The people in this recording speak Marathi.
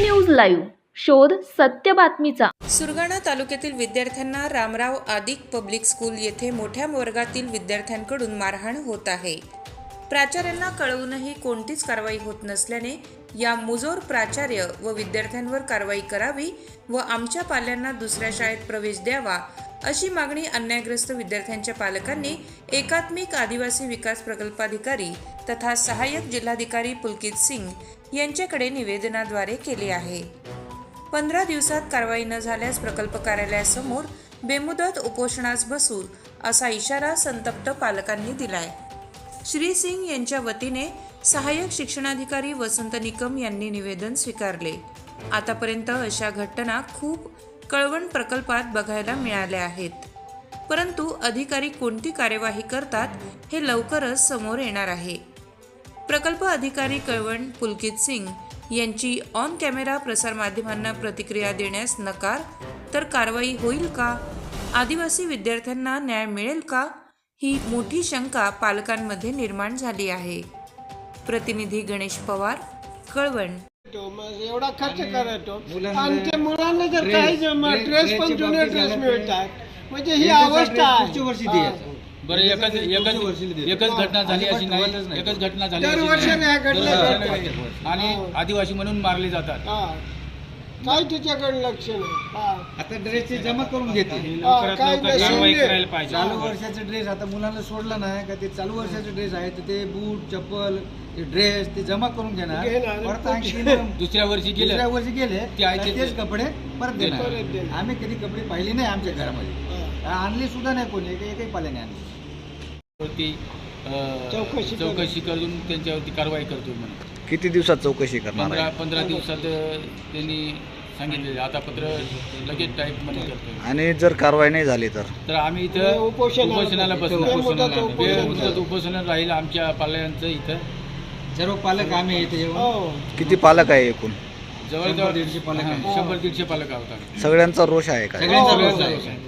News live. शोध सत्य बातमीचा. सुरगाणा तालुक्यातील विद्यार्थ्यांना रामराव आदिक पब्लिक स्कूल येथे मोठ्या वर्गातील विद्यार्थ्यांकडून मारहाण होत आहे. प्राचार्यांना कळवूनही कोणतीच कारवाई होत नसल्याने या मुजोर प्राचार्य व विद्यार्थ्यांवर कारवाई करावी व आमच्या पाल्यांना दुसऱ्या शाळेत प्रवेश द्यावा अशी मागणी अन्यायग्रस्त विद्यार्थ्यांच्या पालकांनी एकात्मिक आदिवासी विकास प्रकल्पाधिकारी तथा सहाय्यक जिल्हाधिकारी पुलकित सिंग यांच्याकडे निवेदनाद्वारे केली आहे. पंधरा दिवसात कारवाई न झाल्यास प्रकल्प कार्यालयासमोर बेमुदत उपोषणास बसू असा इशारा संतप्त पालकांनी दिलाय. श्री सिंग यांच्या वतीने सहाय्यक शिक्षणाधिकारी वसंत निकम यांनी निवेदन स्वीकारले. आतापर्यंत अशा घटना खूप कळवण प्रकल्पात बघायला मिळाल्या आहेत. परंतु अधिकारी कोणती कार्यवाही करतात हे लवकरच समोर येणार आहे. प्रकल्प अधिकारी कळवण पुलकित सिंग यांची ऑन कॅमेरा प्रसारमाध्यमांना प्रतिक्रिया देण्यास नकार तर कारवाई होईल का? आदिवासी विद्यार्थ्यांना न्याय मिळेल का? ही मोठी शंका पालकांमध्ये निर्माण झाली आहे. प्रतिनिधी गणेश पवार कळवण. एवढा खर्च करतो आणि ते. मुलांना जर काही ड्रेस पण जुने ड्रेस मिळतात. म्हणजे ही अवस्था आहे. बरं एकच एकच एकच घटना झाली अशी नाही. एकच घटना झाली. आणि आदिवासी म्हणून मारले जातात. हा. काय तिच्याकडे लक्ष नाही हा. आता ड्रेसचे जमा करून घेते काय कारवाई नसून करायला पाहिजे चालू वर्षाचे ड्रेस आता मुलांना सोडलं नाही का ते चालू वर्षाचे ड्रेस आहे तर ते बूट चप्पल ते ड्रेस ते जमा करून घेणार घेणार. परत आणखी दुसऱ्या दुसऱ्या वर्षी गेले वर्षी गेले ते तर तेच कपडे परत देणार परत देणार. आम्ही कधी कपडे पाहिले नाही आमच्या घरामध्ये हा. आणली सुद्धा नाही कोणी एक- एकही पाल्याने आणली वरती अं, चौकशी करू. चौकशी करून त्यांच्यावरती कारवाई करतो म्हणून किती दिवसात चौकशी करणार पंधरा आहे पंधरा दिवसात त्यांनी सांगितले आता पत्र लगेच टाईपमध्ये करतो आणि जर कारवाई नाही झाली तर तर आम्ही इथं उपोषणाला उपोषणाला. बसणार बेमुदत उपोषण. बेमुदत उपोषण राहील आमच्या पाल्यांचं इथं सर्व पालक आम्ही इथे हो किती पालक आहे एकूण जवळजवळ दीडशे पालक. शंभर दीडशे पालक आहोत आम्ही. सगळ्यांचा रोष आहे का सगळ्यांचा हो, रोष हो, आहे. आहे.